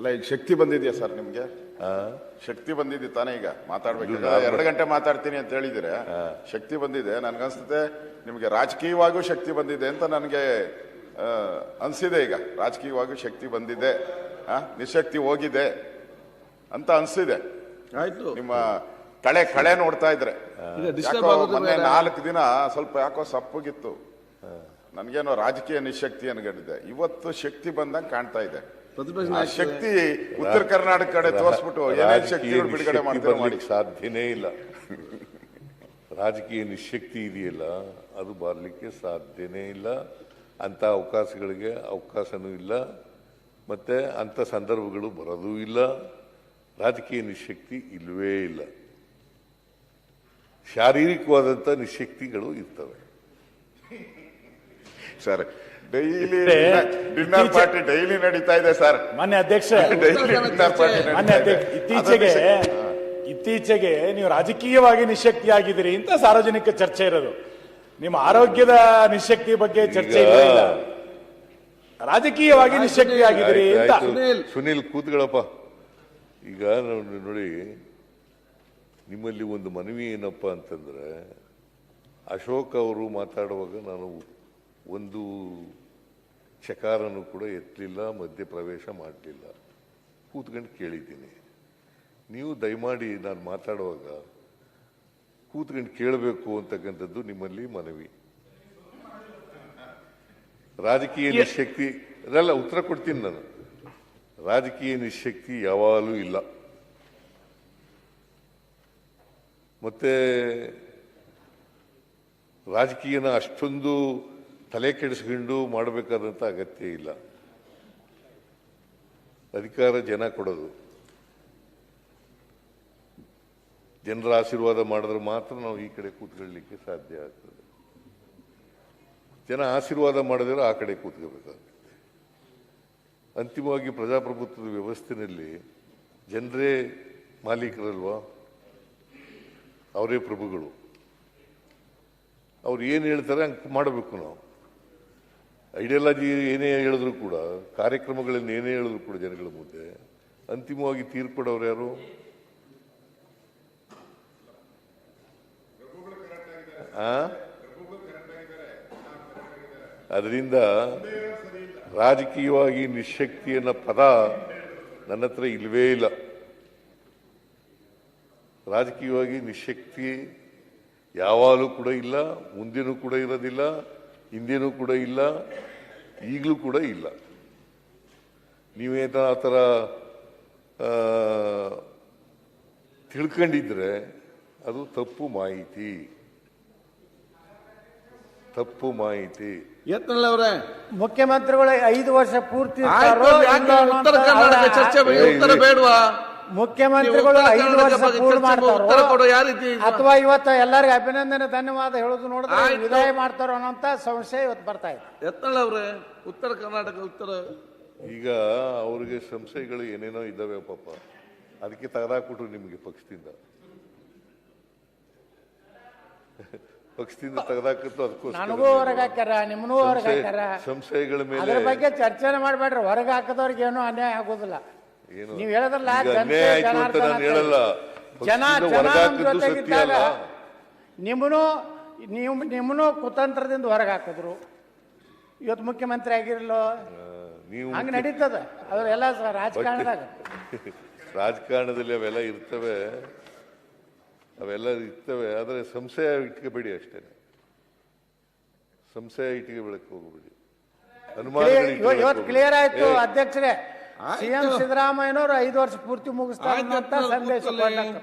ಅಲ್ಲ ಈಗ ಶಕ್ತಿ ಬಂದಿದೆಯಾ ಸರ್ ನಿಮ್ಗೆ? ಶಕ್ತಿ ಬಂದಿದೆ ತಾನೇ ಈಗ? ಮಾತಾಡ್ಬೇಕು ಎರಡು ಗಂಟೆ ಮಾತಾಡ್ತೀನಿ ಅಂತ ಹೇಳಿದ್ರೆ ಶಕ್ತಿ ಬಂದಿದೆ. ನನ್ಗನ್ಸುತ್ತೆ ನಿಮ್ಗೆ ರಾಜಕೀಯವಾಗೂ ಶಕ್ತಿ ಬಂದಿದೆ ಅಂತ ನನಗೆ ಅನಿಸಿದೆ ಅನ್ಸಿದೆ ಈಗ. ರಾಜಕೀಯವಾಗೂ ಶಕ್ತಿ ಬಂದಿದೆ. ಆ, ನಿಶಕ್ತಿ ಹೋಗಿದೆ ಅಂತ ಅನ್ಸಿದೆ. ಆಯ್ತು. ನಿಮ್ಮ ಕಳೆ ಕಳೆ ನೋಡ್ತಾ ಇದ್ರೆ. ಮೊನ್ನೆ ನಾಲ್ಕು ದಿನ ಸ್ವಲ್ಪ ಯಾಕೋ ಸಪ್ಪಗಿತ್ತು. ನನ್ಗೇನೋ ರಾಜಕೀಯ ನಿಶಕ್ತಿ ಅನ್ಕೊಂಡಿದ್ದೆ ಇವತ್ತು ಶಕ್ತಿ ಬಂದಂಗೆ ಕಾಣ್ತಾ ಇದೆ. ಶಕ್ತಿ ಉತ್ತರ ಕರ್ನಾಟಕ ಕಡೆ ತೋರಿಸ್ಬಿಟ್ಟು ಏನೇನು ಶಕ್ತಿ ರಾಜಕೀಯ ಬಿಡುಗಡೆ ನಿಶ್ಶಕ್ತಿ ಮಾಡ್ತಾರೆ ಮಾಡಿ. ಸಾಧ್ಯನೇ ಇಲ್ಲ. ರಾಜಕೀಯ ನಿಶಕ್ತಿ ಇದೆಯಲ್ಲ ಅದು ಬರಲಿಕ್ಕೆ ಸಾಧ್ಯನೇ ಇಲ್ಲ. ಅಂತ ಅವಕಾಶಗಳಿಗೆ ಅವಕಾಶನೂ ಇಲ್ಲ. ಮತ್ತೆ ಅಂತ ಸಂದರ್ಭಗಳು ಬರೋದೂ ಇಲ್ಲ. ರಾಜಕೀಯ ನಿಶಕ್ತಿ ಇಲ್ಲವೇ ಇಲ್ಲ. ಶಾರೀರಿಕವಾದಂಥ ನಿಶಕ್ತಿಗಳು ಇರ್ತವೆ. Sir daily dinner party daily ನಡೀತಾ ಇದೆ ಸರ್. ಮಾನ್ಯ ಅಧ್ಯಕ್ಷ. ಡೈಲಿ ಡಿನ್ನರ್ ಪಾರ್ಟಿ ಮಾನ್ಯ ಅಧ್ಯಕ್ಷ ಇತ್ತೀಚೆಗೆ ಇತ್ತೀಚೆಗೆ ನೀವು ರಾಜಕೀಯವಾಗಿ ನಿಶಕ್ತಿಯಾಗಿದ್ದೀರಿ ಅಂತ ಸಾರ್ವಜನಿಕ ಚರ್ಚೆ ಇರೋದು. ನಿಮ್ಮ ಆರೋಗ್ಯದ ನಿಶಕ್ತಿ ಬಗ್ಗೆ ಚರ್ಚೆ ಇಲ್ಲ. ರಾಜಕೀಯವಾಗಿ ನಿಶಕ್ತಿಯಾಗಿದ್ದೀರಿ ಆಗಿದ್ರಿ ಅಂತ. ಆಯ್ತು. ಸುನೀಲ್. ಸುನೀಲ್ ಕೂತ್ಗಳಪ್ಪ ಈಗ ನೋಡಿ ನಿಮ್ಮಲ್ಲಿ ಒಂದು ಮನವಿ ಏನಪ್ಪ ಅಂತಂದ್ರೆ ಅಶೋಕ್ ಅವರು ಮಾತಾಡುವಾಗ ನಾನು ಒಂದು ಚಕಾರನು ಕೂಡ ಎತ್ತಲಿಲ್ಲ ಮಧ್ಯ ಪ್ರವೇಶ ಮಾಡಲಿಲ್ಲ. ಕೂತ್ಕೊಂಡು ಕೇಳಿದ್ದೀನಿ. ನೀವು ದಯಮಾಡಿ ನಾನು ಮಾತಾಡುವಾಗ ಕೂತ್ಕೊಂಡು ಕೇಳಬೇಕು ಅಂತಕ್ಕಂಥದ್ದು ನಿಮ್ಮಲ್ಲಿ ಮನವಿ. ರಾಜಕೀಯ ನಿಶಕ್ತಿ ಅದೆಲ್ಲ ಉತ್ತರ ಕೊಡ್ತೀನಿ ನಾನು. ರಾಜಕೀಯ ನಿಶಕ್ತಿ ಯಾವಾಗಲೂ ಇಲ್ಲ. ಮತ್ತೆ ರಾಜಕೀಯನ ಅಷ್ಟೊಂದು ತಲೆ ಕೆಡಿಸ್ಕೊಂಡು ಮಾಡಬೇಕಾದಂಥ ಅಗತ್ಯ ಇಲ್ಲ. ಅಧಿಕಾರ ಜನ ಕೊಡೋದು. ಜನರ ಆಶೀರ್ವಾದ ಮಾಡಿದ್ರೆ ಮಾತ್ರ ನಾವು ಈ ಕಡೆ ಕೂತ್ಕೊಳ್ಳಲಿಕ್ಕೆ ಸಾಧ್ಯ ಆಗ್ತದೆ. ಜನ ಆಶೀರ್ವಾದ ಮಾಡಿದ್ರೆ ಆ ಕಡೆ ಕೂತ್ಕೋಬೇಕಾಗ್ತದೆ ಅಂತಿಮವಾಗಿ ಪ್ರಜಾಪ್ರಭುತ್ವದ ವ್ಯವಸ್ಥೆಯಲ್ಲಿ ಜನರೇ ಮಾಲೀಕರಲ್ವಾ? ಅವರೇ ಪ್ರಭುಗಳು. ಅವ್ರು ಏನು ಹೇಳ್ತಾರೆ ಹಂಗೆ ಮಾಡಬೇಕು ನಾವು. ಐಡಿಯಾಲಜಿ ಏನೇ ಹೇಳಿದ್ರು ಕೂಡ ಕಾರ್ಯಕ್ರಮಗಳನ್ನು ಏನೇ ಹೇಳಿದ್ರು ಕೂಡ ಜನಗಳ ಮುಂದೆ ಅಂತಿಮವಾಗಿ ತೀರ್ಪು ಕೊಡೋರು ಯಾರು ಅದರಿಂದ ರಾಜಕೀಯವಾಗಿ ನಿಶಕ್ತಿ ಅನ್ನೋ ಪದ ನನ್ನ ಹತ್ರ ಇಲ್ವೇ ಇಲ್ಲ. ರಾಜಕೀಯವಾಗಿ ನಿಶಕ್ತಿ ಯಾವಾಗಲೂ ಕೂಡ ಇಲ್ಲ, ಮುಂದಿನೂ ಕೂಡ ಇರೋದಿಲ್ಲ, ಹಿಂದಿನೂ ಕೂಡ ಇಲ್ಲ. ಈಗಲೂ ಕೂಡ ಇಲ್ಲ. ನೀವೇನ ಆ ಥರ ಆ, ತಿಳ್ಕೊಂಡಿದ್ರೆ ಅದು ತಪ್ಪು ಮಾಹಿತಿ. ತಪ್ಪು ಮಾಹಿತಿ. ಯತ್ನಲ್ ಅವರೇ ಮುಖ್ಯಮಂತ್ರಿಗಳು ಐದು ವರ್ಷ ಪೂರ್ತಿ ಉತ್ತರ ಕರ್ನಾಟಕ ಚರ್ಚೆ ಉತ್ತರ ಬೇಡವಾ? ಮುಖ್ಯಮಂತ್ರಿಗಳು ಐದು ವರ್ಷ ಪೂರ್ಣ ಕೊಡೋ ಯಾವ ಮಾಡ್ತಾರೋ ರೀತಿ ಅಥವಾ ಇವತ್ತು ಎಲ್ಲರಿಗೂ ಅಭಿನಂದನೆ ಧನ್ಯವಾದ ಹೇಳೋದು ನೋಡಿದ್ರೆ ಆಯ್ತು. ವಿದಾಯ ಮಾಡ್ತಾರೋ ಅನ್ನೋಂತ ಸಂಶಯ ಇವತ್ತು ಬರ್ತಾ ಇದೆ. ಎತ್ತಳ ಅವರೇ ಉತ್ತರ ಕರ್ನಾಟಕ ಉತ್ತರ. ಈಗ ಅವ್ರಿಗೆ ಸಂಶಯಗಳು ಏನೇನೋ ಇದ್ದಾವೆ ಪಾಪ. ಅದಕ್ಕೆ ತೆಗೆದಾಕ್ಬಿಟ್ರು ನಿಮಗೆ ಪಕ್ಷದಿಂದ. ಪಕ್ಷದಿಂದ ತೆಗೆದಾಕಿತ್ತು ನನಗೂ ಹೊರಗೆ ಹಾಕ್ಯಾರ ನಿಮ್ಮನ್ನೂ ಹೊರಗೆ ಹಾಕ್ಯಾರ. ಸಂಶಯಗಳ ಮೇಲೆ ಅದ್ರ ಬಗ್ಗೆ ಚರ್ಚೆನೆ ಮಾಡಬೇಡ್ರಿ. ಹೊರಗೆ ಹಾಕದವ್ರಿಗೆ ಏನೂ ಅನ್ಯಾಯ ಆಗೋದಿಲ್ಲ. ಏನು? ನೀವ್ ಹೇಳದ್ರಲ್ಲ ಈಗ ಜನತೆ ಅನ್ಯಾಯ ಆಯ್ತು ಅಂತ ಜನಾರ್ದನ ನಾನು ಹೇಳಲ್ಲ. ಜನ ಪಕ್ಷದಿಂದ ಜನ ಹೊರಗೆ ನಮ್ ಹಾಕಿದ್ದು ಸತ್ಯ ಅಲ್ಲ. ನಿಮ್ಮನು ನೀವು ನಿಮ್ಮನು ಕುತಂತ್ರದಿಂದ ಹೊರಗೆ ಹಾಕಿದ್ರು ಇವತ್ತು ಮುಖ್ಯಮಂತ್ರಿ ಆಗಿರಲ್ಲೋ? ಆ, ನೀವು ಹಂಗೆ ನಡೀತದ? ಅದ್ರೆಲ್ಲ ಸ- ರಾಜಕಾರಣದಾಗ. ರಾಜಕಾರಣದಲ್ಲಿ ಅವೆಲ್ಲ ಇರ್ತವೆ. ಅವೆಲ್ಲ ಇರ್ತವೆ. ಆದರೆ ಸಂಶಯ ಇಟ್ಕೋಬೇಡಿ ಅಷ್ಟೇ. ಸಂಶಯ ಇಟ್ಕೋಬೇಡಕ್ಕೆ ಹೋಗಬೇಡಿ. ಅನುಮಾನಗಳು ಇವತ್ತು ಕ್ಲಿಯರ್ ಆಯ್ತು ಏ, ಅಧ್ಯಕ್ಷರೇ. ಸಿಎಂ ಸಿದ್ದರಾಮಯ್ಯನವರು ಐದು ವರ್ಷ ಪೂರ್ತಿ ಮುಗಿಸ್ತಾರೆ ಸಂದೇಶ. ಕೊಡ್ಲಕ್ಕ